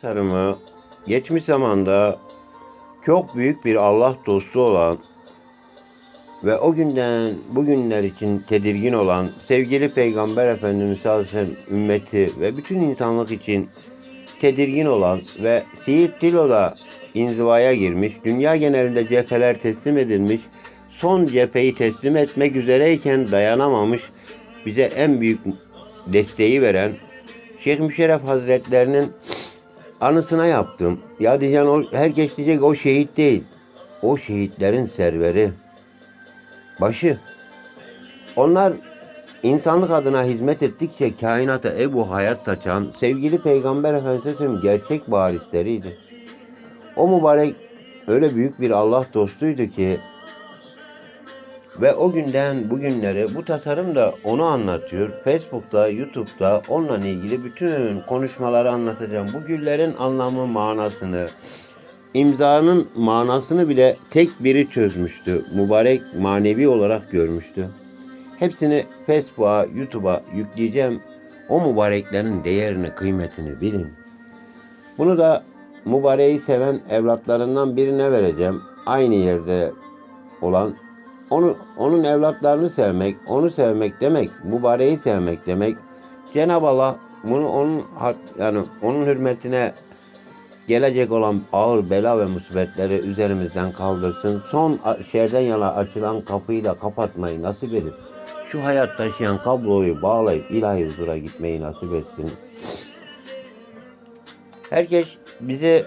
Sarımı geçmiş zamanda çok büyük bir Allah dostu olan ve o günden bugünler için tedirgin olan sevgili Peygamber Efendimiz sallallahu aleyhi ve sellem ümmeti ve bütün insanlık için tedirgin olan ve Siirt Tilo'da inzivaya girmiş, dünya genelinde cepheler teslim edilmiş, son cepheyi teslim etmek üzereyken dayanamamış, bize en büyük desteği veren Şeyh Müşerref Hazretlerinin anısına yaptım. Ya diyeceksin o, herkes diyecek o şehit değil. O şehitlerin serveri. Başı. Onlar insanlık adına hizmet ettikçe kainata ebu hayat saçan sevgili Peygamber Efendimiz'in gerçek varisleriydi. O mübarek öyle büyük bir Allah dostuydu ki ve o günden bugünlere bu tasarım da onu anlatıyor. Facebook'ta, YouTube'da onunla ilgili bütün konuşmaları anlatacağım. Bu güllerin anlamı, manasını, imzanın manasını bile tek biri çözmüştü. Mübarek manevi olarak görmüştü. Hepsini Facebook'a, YouTube'a yükleyeceğim. O mübareklerin değerini, kıymetini bilin. Bunu da mübareği seven evlatlarından birine vereceğim. Aynı yerde olan onu onun evlatlarını sevmek, onu sevmek demek, mübareği sevmek demek. Cenab-ı Allah bunu onun yani onun hürmetine gelecek olan ağır bela ve musibetleri üzerimizden kaldırsın. Son şerden yana açılan kapıyı da kapatmayı nasip edip şu hayat taşıyan kabloyu bağlayıp ilahi huzura gitmeyi nasip etsin. Herkes bizi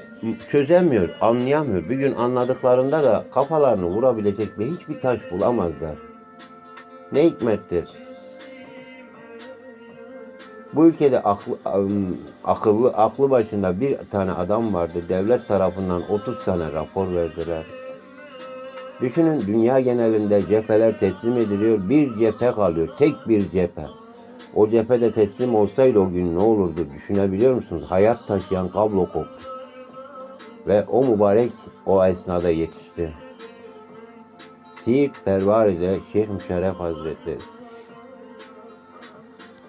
çözemiyor, anlayamıyor. Bir gün anladıklarında da kafalarını vurabilecek bir hiçbir taş bulamazlar. Ne hikmettir? Bu ülkede aklı, ım, akıllı, aklı başında bir tane adam vardı. Devlet tarafından 30 tane rapor verdiler. Düşünün dünya genelinde cepheler teslim ediliyor. Bir cephe kalıyor. Tek bir cephe. O cephede teslim olsaydı o gün ne olurdu düşünebiliyor musunuz? Hayat taşıyan kablo koptu. Ve o mübarek o esnada yetişti. Siirt Pervar ile Şeyh Müşerref Hazretleri.